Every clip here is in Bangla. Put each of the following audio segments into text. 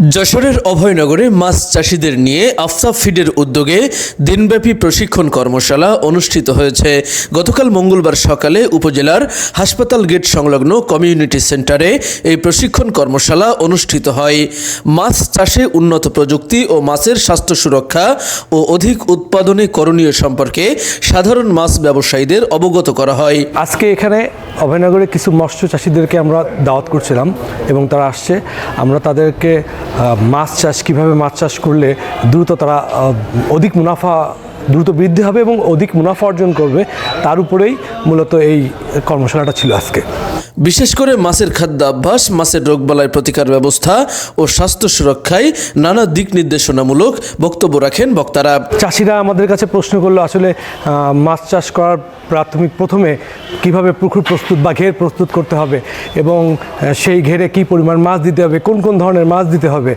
যশোরের অভয়নগরে মাছ চাষিদের নিয়ে আফসাব ফিডের উদ্যোগে দিনব্যাপী প্রশিক্ষণ কর্মশালা অনুষ্ঠিত হয়েছে। গতকাল মঙ্গলবার সকালে উপজেলার হাসপাতাল গেট সংলগ্ন কমিউনিটি সেন্টারে এই প্রশিক্ষণ কর্মশালা অনুষ্ঠিত হয়। মাছ চাষে উন্নত প্রযুক্তি ও মাছের স্বাস্থ্য সুরক্ষা ও অধিক উৎপাদনে করণীয় সম্পর্কে সাধারণ মাছ ব্যবসায়ীদের অবগত করা হয়। আজকে এখানে অভয়নগরে কিছু মৎস্য চাষিদেরকে আমরা দাওয়াত করছিলাম এবং তারা আসছে। আমরা তাদেরকে মাছ চাষ কীভাবে মাছ চাষ করলে দ্রুত তারা অধিক মুনাফা দ্রুত বৃদ্ধি হবে এবং অধিক মুনাফা অর্জন করবে তার উপরেই মূলত এই কর্মশালাটা ছিল আজকে। বিশেষ করে মাছের খাদ্যাভ্যাস মাছের রোগবালাই প্রতিকার ব্যবস্থা ও স্বাস্থ্য সুরক্ষায় নানা দিক নির্দেশনামূলক বক্তব্য রাখেন বক্তারা। চাষিরা আমাদের কাছে প্রশ্ন করল আসলে মাছ চাষ করার প্রাথমিক প্রথমে কীভাবে পুকুর প্রস্তুত বা ঘের প্রস্তুত করতে হবে এবং সেই ঘেরে কি পরিমাণ মাছ দিতে হবে, কোন কোন ধরনের মাছ দিতে হবে,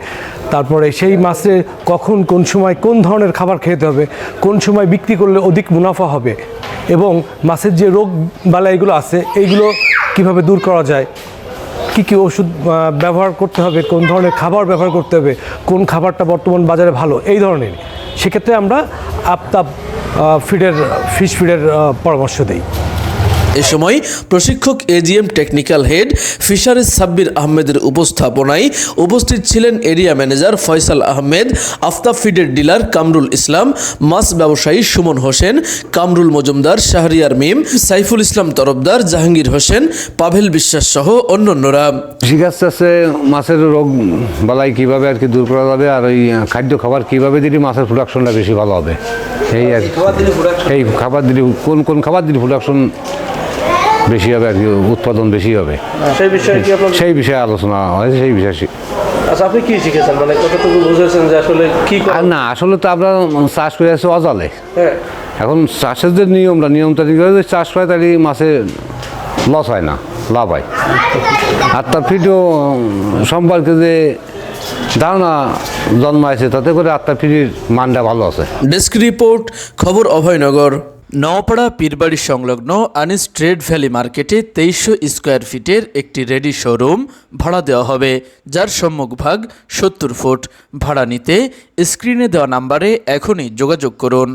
তারপরে সেই মাছের কখন, কোন সময় কোন ধরনের খাবার খেতে হবে, কোন সময় বিক্রি করলে অধিক মুনাফা হবে এবং মাছের যে রোগ বালাইগুলো আছে, এইগুলো কীভাবে দূর করা যায়, কি কি ওষুধ ব্যবহার করতে হবে, কোন ধরনের খাবার ব্যবহার করতে হবে, কোন খাবারটা বর্তমান বাজারে ভালো, এই ধরনের। সেক্ষেত্রে আমরা আপতাপ ফিডের ফিশ ফিডের পরামর্শ দিই। এ সময় প্রশিক্ষক AGM technical head fisheries Sabbir আহমেদের উপস্থাপনায় উপস্থিত ছিলেন এরিয়া ম্যানেজার ফয়সাল আহমেদ আফতাব ফিডের ডিলার কামরুল ইসলাম মাছ ব্যবসায়ী সুমন হোসেন কামরুল মজুমদার শাহরিয়ার মিম সাইফুল ইসলাম তরফদার জাহাঙ্গীর হোসেন পাভেল বিশ্বাস সহ অন্যান্যরা। চাষে মাছের রোগ বালাই কীভাবে আর কি দূর করা যাবে আর ওই খাদ্য খাবার কীভাবে দিলে মাছের প্রোডাকশনটা বেশি ভালো হবে? এই আর। এই খাবার দিলে কোন কোন খাবার দিলে প্রোডাকশন বেশি হবে আর কি উৎপাদন বেশি হবে? সেই বিষয়ে কি আপনার সেই বিষয়ে আলোচনা হয় সেই বিষয়ে আচ্ছা আপনি কি শিখেছেন? মানে কতটুকু বুঝেছেন যে আসলে কি না আসলে তো আমরা চাষ করে আছি অজালে। হ্যাঁ। এখন চাষের যে নিয়মটা নিয়মটা যদি চাষ করে তাহলে মাছে লস হয় না লাভ হয়। আর তার ফিডও সম্পর্কে যে ধারণা জন্মাইছে, তাতে করে আত্মা পীরের মানটা ভালো আছে। ডেস্ক রিপোর্ট, খবর অভয়নগর। নওপাড়া পীরবাড়ি সংলগ্ন আনিস ট্রেড ভ্যালি মার্কেটে তেইশশো স্কোয়ার ফিটের একটি রেডি শোরুম ভাড়া দেওয়া হবে, যার সম্মুখভাগ সত্তর ফুট। ভাড়া নিতে স্ক্রিনে দেওয়া নাম্বারে এখনই যোগাযোগ করুন।